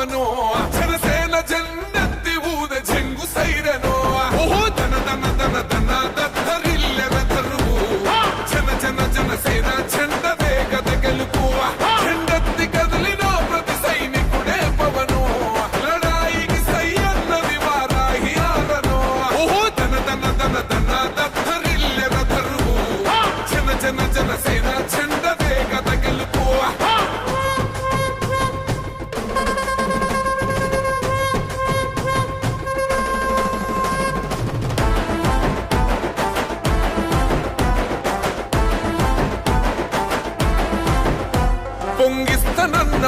పవనో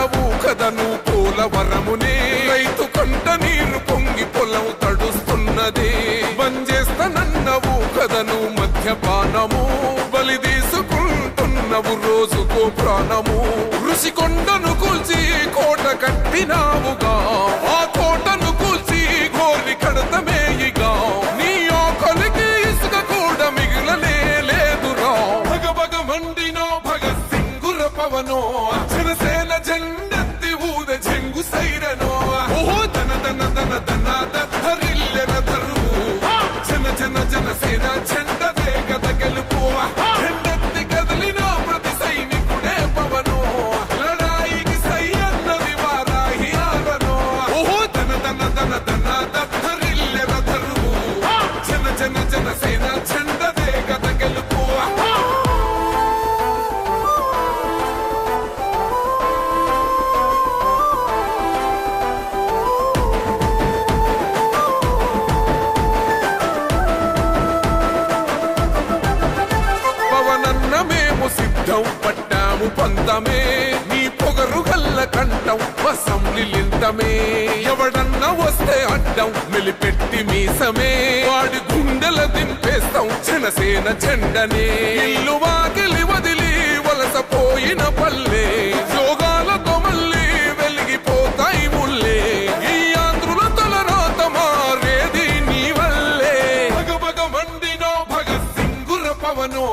పొంగిస్తనన్నవు కదను పోలవరమునే రైతు కంట నీరు పొంగి పొలం తడుస్తున్నది. బంజేస్తనన్నవు కదను మద్యపానము బలి తీసుకుంటున్నవు రోజుకో ప్రాణము. ఋషికొండను కూల్చి కోట కట్టినావుగా అడ్డం పట్టాము పంతమే. నీ పొగరు గల్ల కంఠం అసెంబ్లీలింతమే ఎవడన్నా వస్తే అడ్డం మెలిపెట్టి మీసమే. వాడి గుండెల దింపేస్తాం జనసేన చెండనే ఇల్లు వాకిలి వదిలి వలసపోయిన పల్లె. యోగాలతో మళ్ళీ వెలిగిపోతాయి ముల్లే ఈ ఆంధ్రుల తలరాత మారేది నీ వల్లే. భగ భగ మండినో భగత్ సింగుర పవనో